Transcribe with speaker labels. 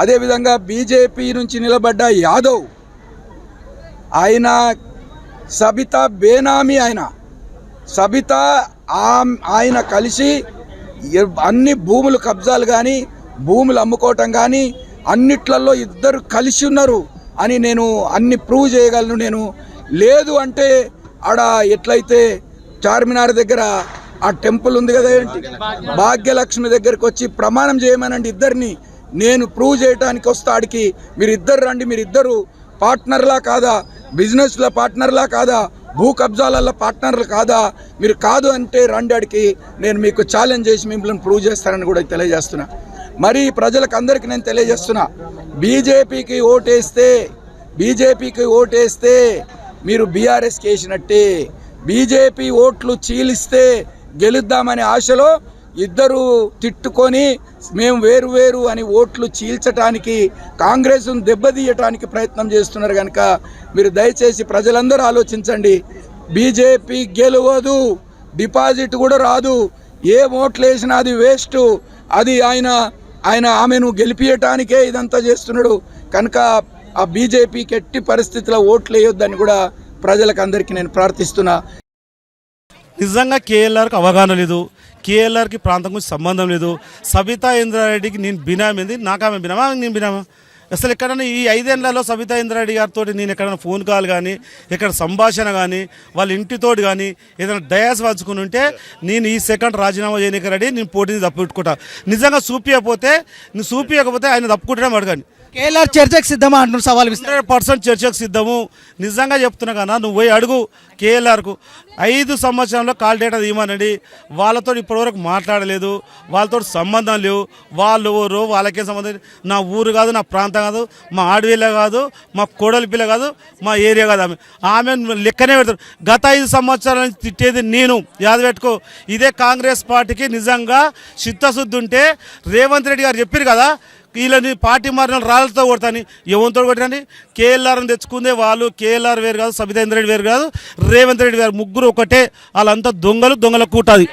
Speaker 1: అదేవిధంగా బీజేపీ నుంచి నిలబడ్డ యాదవ్ ఆయన సబిత బేనామీ ఆయన సబిత ఆమ్- ఆయన కలిసి అన్ని భూములు కబ్జాలు కానీ భూములు అమ్ముకోవటం కానీ అన్నిట్లలో ఇద్దరు కలిసి ఉన్నారు అని నేను అన్ని ప్రూవ్ చేయగలను నేను. లేదు అంటే ఆడ ఎట్లయితే చార్మినార్ దగ్గర ఆ టెంపుల్ ఉంది కదా ఏంటి? భాగ్యలక్ష్మి దగ్గరికి వచ్చి ప్రమాణం చేయమనండి ఇద్దరిని. నేను ప్రూవ్ చేయడానికి వస్తా ఆడికి రండి మీరిద్దరు పార్ట్నర్లా కాదా? బిజినెస్ల పార్ట్నర్లా కాదా? భూ కబ్జాలలో పార్ట్నర్లు కాదా? మీరు కాదు అంటే రండి నేను మీకు ఛాలెంజ్ చేసి మిమ్మల్ని ప్రూవ్ చేస్తానని కూడా తెలియజేస్తున్నా. మరి ప్రజలకు అందరికీ నేను తెలియజేస్తున్నా. బీజేపీకి ఓటేస్తే బీజేపీకి ఓటేస్తే మీరు బీఆర్ఎస్కి వేసినట్టే. బీజేపీ ఓట్లు చీలిస్తే గెలుద్దామనే ఆశలో ఇద్దరు తిట్టుకొని మేము వేరు వేరు అని ఓట్లు చీల్చటానికి కాంగ్రెస్ను దెబ్బతీయటానికి ప్రయత్నం చేస్తున్నారు కనుక మీరు దయచేసి ప్రజలందరూ ఆలోచించండి. బీజేపీ గెలవదు డిపాజిట్ కూడా రాదు. ఏ ఓట్లు వేసినా అది వేస్ట్. అది ఆయన ఆయన ఆమెను గెలిపియటానికే ఇదంతా చేస్తున్నాడు. కనుక ఆ బీజేపీకి ఎట్టి పరిస్థితుల్లో ఓట్లు వేయొద్దని కూడా ప్రజలకు అందరికీ నేను ప్రార్థిస్తున్నా.
Speaker 2: నిజంగా కేఎల్ఆర్కి అవగాహన లేదు. కేఎల్ఆర్కి ప్రాంతం గురించి సంబంధం లేదు. సబితా ఇంద్రారెడ్డికి నేను బినామింది నాకు ఆమె బినామా? నేను బినామా? అసలు ఎక్కడైనా ఈ ఐదేళ్ళలో సబితా ఇంద్రారెడ్డి గారితో నేను ఎక్కడైనా ఫోన్ కాల్ కానీ ఇక్కడ సంభాషణ కానీ వాళ్ళ ఇంటితోటి కానీ ఏదైనా డయాస్ పంచుకుని ఉంటే నేను ఈ సెకండ్ రాజీనామా చేయడానికి రెడీ నేను పోటీని తప్పుకుంటా. నిజంగా చూపించకపోతే నేను చూపించకపోతే ఆయన తప్పుకుంటేనే అడగండి
Speaker 3: కేఎల్ఆర్ చర్చకు సిద్ధమా అంటున్నారు సవాల్
Speaker 2: హండ్రెడ్ పర్సెంట్ చర్చకు సిద్ధము. నిజంగా చెప్తున్నా కన్నా నువ్వు పోయి అడుగు కేఎల్ఆర్కు. ఐదు సంవత్సరంలో కాల్ డేటా తీయమనండి. వాళ్ళతో ఇప్పటివరకు మాట్లాడలేదు. వాళ్ళతో సంబంధం లేవు. వాళ్ళు ఊరు వాళ్ళకే సంబంధం లేదు. నా ఊరు కాదు నా ప్రాంతం కాదు మా ఆడవిల్ల కాదు మా కోడలి పిల్ల కాదు మా ఏరియా కాదు ఆమె. ఆమె లెక్కనే పెడతారు. గత ఐదు సంవత్సరాల నుంచి తిట్టేది నేను. యాద పెట్టుకో. ఇదే కాంగ్రెస్ పార్టీకి నిజంగా చిత్తశుద్ధి ఉంటే రేవంత్ రెడ్డి గారు చెప్పారు కదా వీళ్ళని పార్టీ మారిన రాళ్ళతో కొడతాని. ఎవరితో కొట్టండి కేఎల్ఆర్ని తెచ్చుకుందే వాళ్ళు. కేఎల్ఆర్ వేరు కాదు సబితేంద్ర రెడ్డి వేరు కాదు రేవంత్ రెడ్డి వేరు ముగ్గురు ఒకటే. వాళ్ళంతా దొంగలు దొంగల కూటాది.